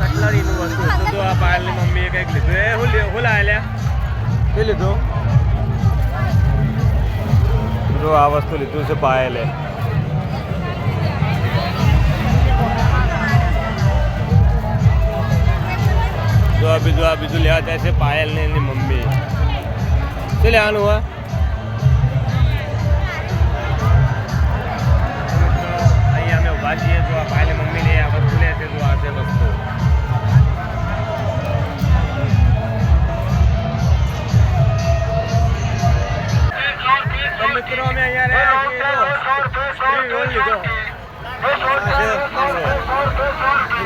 પાર્લરીનું વસ્તુ. હતું તો આ પાયલની મમ્મીએ કંઈક લીધું. એ હું લ્યો- હું લાવ્યા શું લીધું. જો આ વસ્તુ લીધું છે પાયલે જો આ બીજું આ બીજું લેવા જાય છે પાયલ ને એની મમ્મી. શું લેવાનું હોય? અહીંયા અમે ઊભા છીએ જો આ પાયલ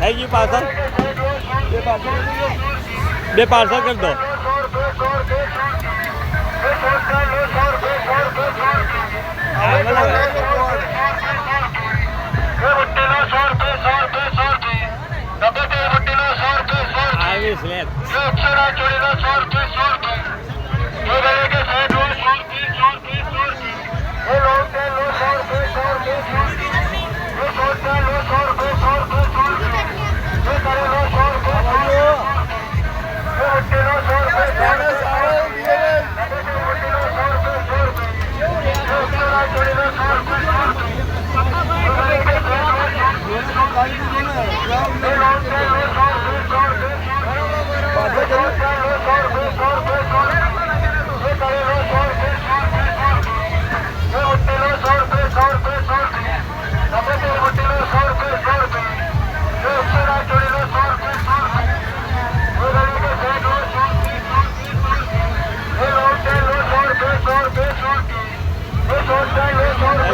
થઈ ગયું પાર્સલ બે પાર્સલ કરી દો. હા, Thank you.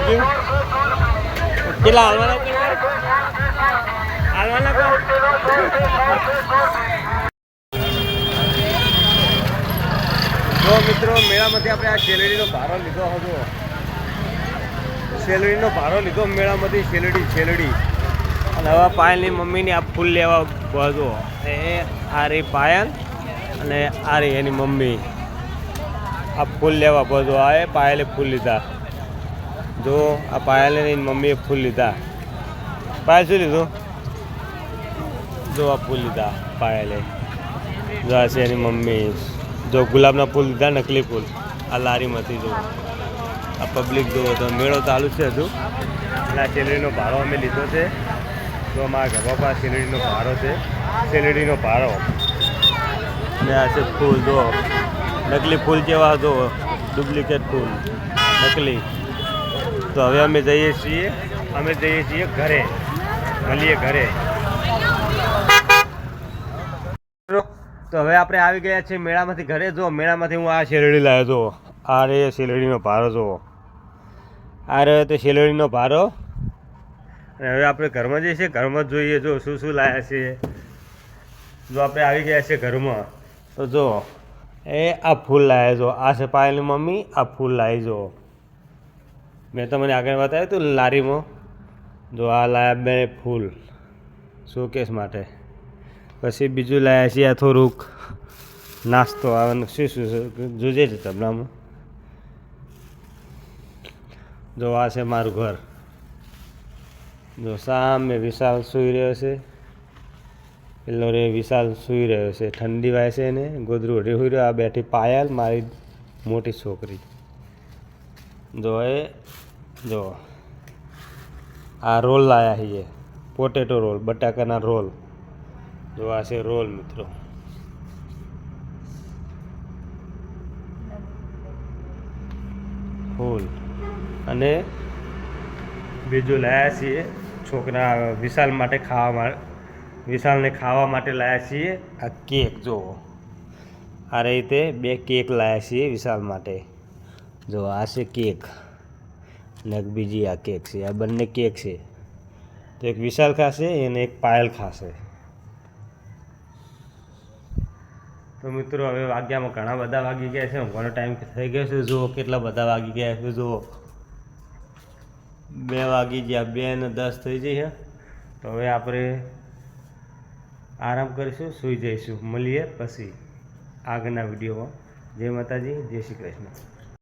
કેટલા હાલવાના હાલવાના જો મિત્રો, મેળામાંથી આપણે આ શેલડીનો ભારો લીધો હતો શેલડીનો ભારો લીધો મેળામાંથી, શેલડી શેલડી. અને હવે પાયલની મમ્મીની આ ફૂલ લેવા બધો એ આ રે પાયલ અને આ રે એની મમ્મી. આ ફૂલ લેવા બધો આ એ પાયલે ફૂલ લીધા. જો આ પાયલે એની મમ્મીએ ફૂલ લીધા. પાયલ શું લીધું? જો આ ફૂલ લીધા પાયલે. જો આ છે એની મમ્મી. જો ગુલાબના ફૂલ લીધા, નકલી ફૂલ. આ લારીમાંથી જો. આ પબ્લિક જુઓ તો મેળો ચાલુ છે હજુ. અને આ શેલડીનો ભાડો અમે લીધો છે. તો અમારા ઘર બાપા શેલડીનો ભાડો છે. શેલડીનો ભાડો ને આ છે ફૂલ જો નકલી ફૂલ જેવા જો ડુપ્લિકેટ ફૂલ. નકલી. તો હવે અમે જઈએ છીએ, અમે જઈએ છીએ ઘરે, મળીએ ઘરે. તો હવે આપણે આવી ગયા છીએ મેળામાંથી ઘરે. જો, મેળામાંથી હું આ શેરડી લાવ્યો જો. આ રે શેરડીનો ભારો, જો. આ રહ્યો તે શેરડીનો ભારો. અને હવે આપણે ઘરમાં જઈએ છીએ, ઘરમાં જોઈએ, જો, શું શું લાવ્યા છીએ જો, આપણે આવી ગયા છીએ ઘરમાં. તો જો, એ આ ફૂલ લાવ્યા જો. આ છે પાયલની મમ્મી, આ ફૂલ લાવી જો. મેં તમને આગળ બતાવ્યું હતું લારીમાં. જો આ લાયા બે ફૂલ શોકેસ માટે. પછી બીજું લાયા છીએ થોડુંક નાસ્તો આવવાનું. શું શું જોજે છે તબલામાં જો આ છે મારું ઘર. જો સામે વિશાલ સૂઈ રહ્યો છે. પેલો રે વિશાલ સૂઈ રહ્યો છે. ઠંડી વાય છે ને, ગોદરું ઓઢી હોઈ રહ્યો. આ બેઠી પાયલ, મારી મોટી છોકરી. જો એ, જો. આ રોલ લાયા છીએ પોટેટો રોલ, બટાકાના રોલ. જો આ છે રોલ, મિત્રો. ફૂલ. અને બીજું લાયા છીએ, છોકરા વિશાલ માટે ખાવા વિશાલને ખાવા માટે લાયા છીએ. આ કેક જુઓ આ રીતે બે કેક લાયા છીએ વિશાલ માટે. જો આ છે કેક. ને બીજી આ કેક છે. આ બંને કેક છે. તો એક વિશાલ ખાશે અને એક પાયલ ખાશે. તો મિત્રો, હવે વાગ્યામાં ઘણા બધા વાગી ગયા છે. ઘણો ટાઈમ થઈ ગયો છે. જુઓ કેટલા બધા વાગી ગયા છે. જુઓ. બે વાગી ગયા. બે ને દસ થઈ જઈએ તો હવે આપણે આરામ કરીશું, સૂઈ જઈશું. મળીએ પછી આગળના વિડીયોમાં. જય માતાજી. જય શ્રી કૃષ્ણ.